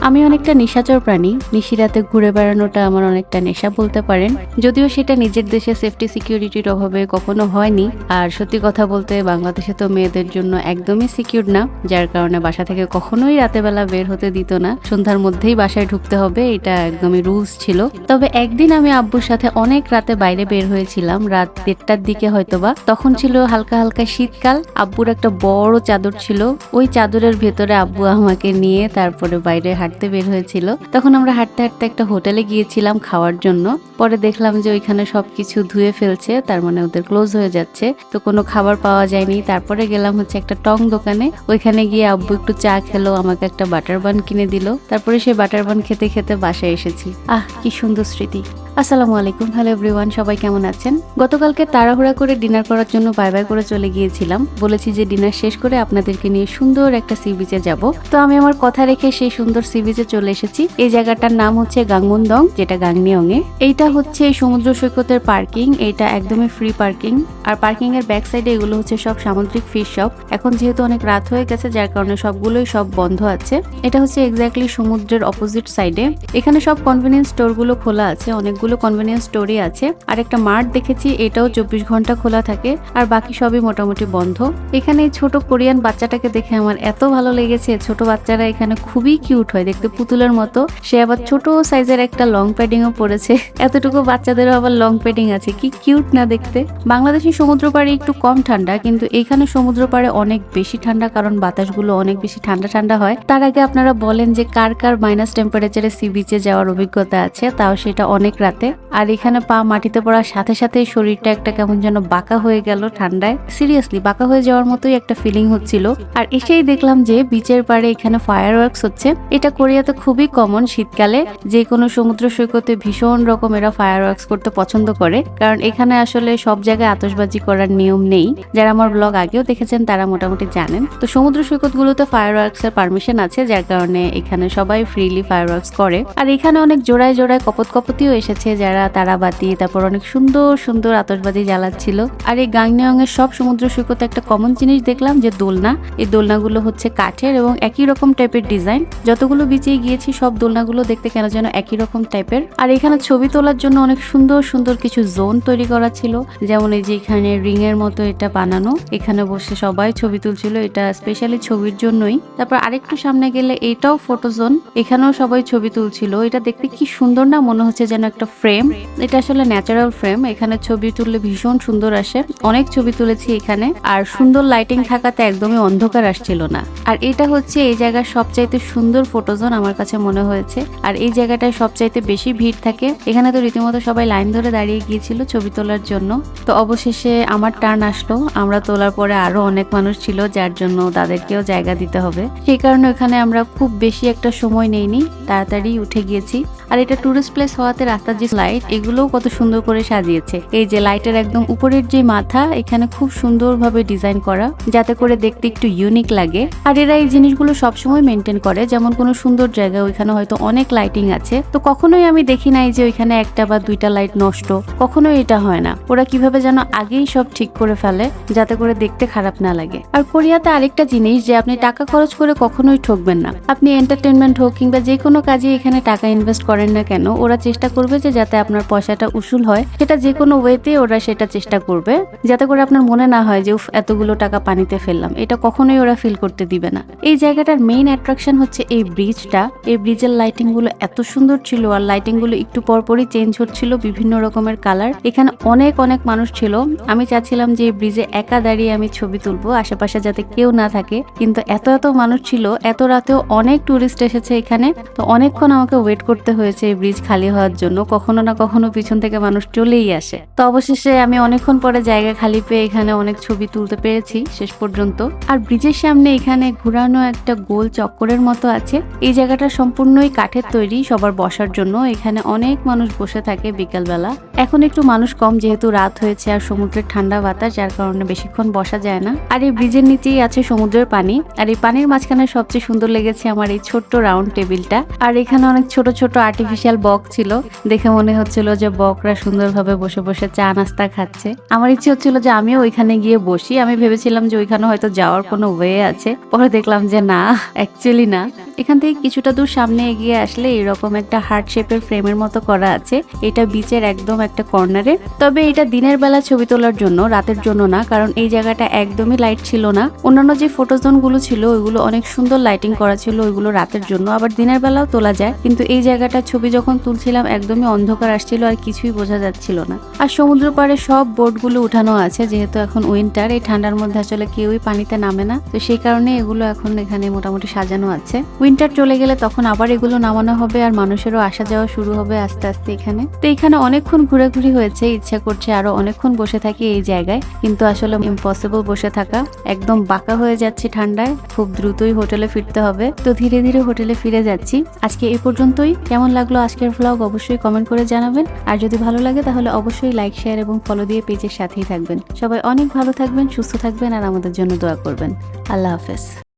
আমি অনেকটা নিশাচর প্রাণী। নিশিরাতে ঘুরে বেড়ানোটা আমার অনেকটা নেশা বলতে পারেন। যদিও সেটা নিজের দেশে সেফটি সিকিউরিটির অভাবে কখনো হয়নি। আর সত্যি কথা বলতে বাংলাদেশে তো মেয়েদের জন্য একদমই সিকিউর না, যার কারণে বাসা থেকে কখনোই রাতেবেলা বের হতে দিত না। সন্ধ্যার মধ্যেই বাসায় ঢুকতে হবে, এটা একদমই রুলস ছিল। তবে একদিন আমি আব্বুর সাথে অনেক রাতে বাইরে বের হয়েছিলাম, রাত দেড়টার দিকে হয়তোবা। তখন ছিল হালকা হালকা শীতকাল, আব্বুর একটা বড় চাদর ছিল। ওই চাদরের ভেতরে আব্বু আমাকে নিয়ে তারপরে বাইরে হাঁটতে বের হয়েছিল। তখন আমরা হাঁটতে হাঁটতে একটা হোটেলে গিয়েছিলাম খাওয়ার জন্য। পরে দেখলাম যে ওইখানে সবকিছু ধুয়ে ফেলছে, তার মানে ওদের ক্লোজ হয়ে যাচ্ছে। তো কোনো খাবার পাওয়া যায়নি। তারপরে গেলাম হচ্ছে একটা টং দোকানে। ওইখানে গিয়ে আব্বু একটু চা খেলো, আমাকে একটা বাটার বান কিনে দিল। তারপরে সে বাটার বান খেতে খেতে বাসায় এসেছি। আহ, কি সুন্দর স্মৃতি। আসসালামু আলাইকুম। হ্যালো এভরিওয়ান সবাই কেমন আছেন? গতকালকে তাড়াহুড়া করে ডিনার করার জন্য বাই বাই করে চলে গিয়েছিলাম। বলেছি যে ডিনার শেষ করে আপনাদেরকে নিয়ে সুন্দর একটা সি বিচে যাব। তো আমি আমার কথা রেখে সেই সুন্দর সি বিচে চলে এসেছি। এই জায়গাটার নাম হচ্ছে গাংমুন্দং, যেটা গাংনিয়ং এ এইটা হচ্ছে সমুদ্র সৈকতের পার্কিং। এটা একদমই ফ্রি পার্কিং আর পার্কিং এর ব্যাক সাইডে এগুলো হচ্ছে সব সামুদ্রিক ফিশ শপ এখন যেহেতু অনেক রাত হয়ে গেছে, যার কারণে সবগুলোই সব বন্ধ আছে। এটা হচ্ছে এক্স্যাক্টলি সমুদ্রের অপোজিট সাইডে এখানে সব কনভেনিয়েন্স স্টোরগুলো খোলা আছে। অনেকগুলো কনভেনিয়েন্স স্টোরই আছে। আর একটা মার্ট দেখেছি, এটাও চব্বিশ ঘণ্টা খোলা থাকে, আর বাকি সবই মোটামুটি বন্ধ। এখানে এই ছোট কোরিয়ান বাচ্চাটাকে দেখে আমার এত ভালো লেগেছে, ছোট বাচ্চারা এখানে খুবই কিউট হয়, দেখতে পুতুলের মতো। সে আবার ছোট সাইজের একটা লং প্যাডিংও পরেছে। এতটুকু বাচ্চাদেরও আবার লং প্যাডিং আছে, কি কিউট না দেখতে। বাংলাদেশের সমুদ্র পাড়ে একটু কম ঠান্ডা, কিন্তু এখানে সমুদ্র পাড়ে অনেক বেশি ঠান্ডা, কারণ বাতাসগুলো অনেক বেশি ঠান্ডা ঠান্ডা হয়। তার আগে আপনারা বলেন যে কার কার মাইনাস টেম্পারেচারে সি বিচে যাওয়ার অভিজ্ঞতা আছে, তাও সেটা অনেক রাতে আর এখানে পা মাটিতে পড়ার সাথে সাথে শরীরটা একটা কেমন যেন বাঁকা হয়ে গেল ঠান্ডায়। সিরিয়াসলি বাঁকা হয়ে যাওয়ার মতোই একটা ফিলিং হচ্ছিল। আর এসেই দেখলাম যে বিচের পাড়ে এখানে ফায়ার হচ্ছে। এটা কোরিয়াতে খুবই কমন শীতকালে। যে কোনো সমুদ্র সৈকতে ভীষণ রকম এরা ফায়ার করতে পছন্দ করে। কারণ এখানে আসলে সব জায়গায় আতশবাজি করার নিয়ম নেই। যারা আমার ব্লগ আগেও দেখেছেন, তারা মোটামুটি জানেন। তো সমুদ্র সৈকতগুলোতে ফায়ার ওয়ার্কস এর পারমিশন আছে, যার কারণে এখানে সবাই ফ্রিলি ফায়ার করে। আর এখানে অনেক জোড়ায় জোড়ায় কপত কপতিও এসেছে। যারা তারাবাতি, তারপর অনেক সুন্দর সুন্দর আতশবাজি জ্বালাচ্ছিল। আর এই গাংনিয়ং এর সব সমুদ্র সৈকতে একটা কমন জিনিস দেখলাম যে দোলনা। এই দোলনাগুলো হচ্ছে কাঠের এবং একই রকম টাইপের ডিজাইন যতগুলো বিচে গিয়েছি, সব দোলনাগুলো দেখতে কেন যেন একই রকম টাইপের আর এখানে ছবি তোলার জন্য অনেক সুন্দর সুন্দর কিছু জোন তৈরি করা ছিল। যেমন এই যে এখানে রিং এর মতো এটা বানানো। এখানে বসে সবাই ছবি তুলছিল, এটা স্পেশালি ছবির জন্যই। তারপর আরেকটু সামনে গেলে এটাও ফটো জোন এখানেও সবাই ছবি তুলছিল। এটা দেখতে কি সুন্দর না মনে হচ্ছে যেন একটা ফ্রেম এটা আসলে ন্যাচারাল ফ্রেম এখানে ছবি তুললে ভীষণ সুন্দর আসে। অনেক ছবি তুলেছি এখানে, আর সুন্দর লাইটিং থাকাতে একদমই অন্ধকার আসছিল না। আর এটা হচ্ছে এই জায়গার সবচাইতে সুন্দর ফটোজোন আমার কাছে মনে হয়েছে। আর এই জায়গাটায় সবচাইতে বেশি ভিড় থাকে। এখানে তো রীতিমতো সবাই লাইন ধরে দাঁড়িয়ে গিয়েছিল ছবি তোলার জন্য। তো অবশেষে আমার টার্ন আসলো। আমরা তোলার পরে আরও অনেক মানুষ ছিল, যার জন্য তাদেরকেও জায়গা দিতে হবে। সেই কারণে এখানে আমরা খুব বেশি একটা সময় নেইনি। তাড়াতাড়ি উঠে গিয়েছি। আর এটা টুরিস্ট প্লেস হওয়াতে রাস্তার যে লাইট এগুলোও কত সুন্দর করে সাজিয়েছে। এই যে লাইটের একদম উপরের যে মাথা, এখানে খুব সুন্দরভাবে ডিজাইন করা, যাতে করে দেখতে একটু ইউনিক লাগে। আর এরা এই জিনিসগুলো সবসময় মেনটেন করে, যেমন কোনো সুন্দর জায়গা ওইখানে হয়তো অনেক লাইটিং আছে। তো কখনোই আমি দেখি নাই যে ওইখানে একটা বা দুইটা লাইট নষ্ট। কখনোই এটা হয় না। ওরা কীভাবে যেন আগেই সব ঠিক করে ফেলে, যাতে করে দেখতে খারাপ না লাগে। আর কোরিয়াতে আরেকটা জিনিস যে আপনি টাকা খরচ করে কখনোই ঠকবেন না। আপনি এন্টারটেনমেন্ট হোক কিংবা যে কোনো কাজে এখানে টাকা ইনভেস্ট করেন না কেন, ওরা চেষ্টা করবে যে যাতে আপনার পয়সাটা উসুল হয়। সেটা যে কোনো ওয়েতে ওরা সেটা চেষ্টা করবে। যাতে করে আপনার মনে না হয় যে, উফ, এতগুলো টাকা পানিতে ফেললাম। এটা কখনোই ওরা ফিল করতে দিবে না। এই জায়গাটার মেইন অ্যাট্রাকশন হচ্ছে এই ব্রিজটা এই ব্রিজের লাইটিংগুলো এত সুন্দর ছিল আর লাইটিংগুলো একটু পরপরই চেঞ্জ হচ্ছিল বিভিন্ন রকমের কালার এখানে অনেক অনেক মানুষ ছিল। আমি চাচ্ছিলাম যে এই ব্রিজে একা দাঁড়িয়ে আমি ছবি তুলবো, আশেপাশে যাতে কেউ না থাকে। কিন্তু এত এত মানুষ ছিল। এত রাতেও অনেক টুরিস্ট এসেছে এখানে। তো অনেকক্ষণ আমাকে ওয়েট করতে হয়েছে। এই ব্রিজ খালি হওয়ার জন্য কখনো না কখনো পিছন থেকে মানুষ চলেই আসে। তো অবশেষে আমি অনেকক্ষণ পরে জায়গা খালি পেয়ে এখানে অনেক ছবি তুলতে পেরেছি, শেষ পর্যন্ত। আর ব্রিজের সামনে এখানে ঘুরানো একটা গোল চক্করের মতো আছে। এই জায়গাটা সম্পূর্ণই কাঠের তৈরি, সবার বসার জন্য। এখানে অনেক মানুষ বসে থাকে বিকালবেলা। এখন একটু মানুষ কম, যেহেতু রাত হয়েছে আর সমুদ্রের ঠান্ডা বাতাস, যার কারণে বেশিক্ষণ বসা যায় না। আর এই ব্রিজের নিচেই আছে সমুদ্রের পানি। আর এই পানির মাঝখানে সবচেয়ে সুন্দর লেগেছে আমার এই ছোট্ট রাউন্ড টেবিলটা আর এখানে অনেক ছোট ছোট আর্টিস্ট আর্টিফিশিয়াল বক ছিল। দেখে মনে হচ্ছিল যে বকরা সুন্দরভাবে বসে বসে চা নাস্তা খাচ্ছে। আমার ইচ্ছে হচ্ছিল যে আমিও ওইখানে গিয়ে বসি। আমি ভেবেছিলাম যে ওইখানে হয়তো যাওয়ার কোনো ওয়ে আছে। পরে দেখলাম যে না অ্যাকচুয়ালি না। এখান থেকে কিছুটা দূর সামনে এগিয়ে আসলে এরকম একটা হার্ট শেপের ফ্রেমের মতো করা আছে। এটা বিচের একদম একটা কর্নারে তবে এটা দিনের বেলা ছবি তোলার জন্য, রাতের জন্য না, কারণ এই জায়গাটা একদমই লাইট ছিল না। অন্যান্য যে ফটোজোনগুলো ছিল, ওইগুলো অনেক সুন্দর লাইটিং করা ছিল, ওইগুলো রাতের জন্য। আবার দিনের বেলাও তোলা যায়। কিন্তু এই জায়গাটা ছবি যখন তুলছিলাম, একদমই অন্ধকার আসছিল আর কিছুই বোঝা যাচ্ছিল না। আর সমুদ্র পাড়ে সব বোটগুলো উঠানো আছে, যেহেতু এখন উইন্টার এই ঠান্ডার মধ্যে আসলে কেউই পানিতে নামে না। তো সেই কারণে এগুলো এখন এখানে মোটামুটি সাজানো আছে। উইন্টার চলে গেলে তখন আবার এগুলো নামানো হবে আর মানুষেরও আসা যাওয়া শুরু হবে আস্তে আস্তে এখানে। তো এখানে অনেকক্ষণ ঘোরাঘুরি হয়েছে, ইচ্ছা করছে আরও অনেকক্ষণ বসে থাকি এই জায়গায়। কিন্তু আসলে ইম্পসিবল বসে থাকা, একদম বাঁকা হয়ে যাচ্ছে ঠান্ডায়, খুব দ্রুতই হোটেলে ফিরতে হবে। তো ধীরে ধীরে হোটেলে ফিরে যাচ্ছি। আজকে এই পর্যন্তই। কেমন লাগল আজকের ব্লগ অবশ্যই কমেন্ট করে জানাবেন। আর যদি ভালো লাগে, তাহলে অবশ্যই লাইক শেয়ার এবং ফলো দিয়ে পেজের সাথেই থাকবেন। সবাই অনেক ভালো থাকবেন, সুস্থ থাকবেন, আর আমাদের জন্য দোয়া করবেন। আল্লাহ হাফেজ।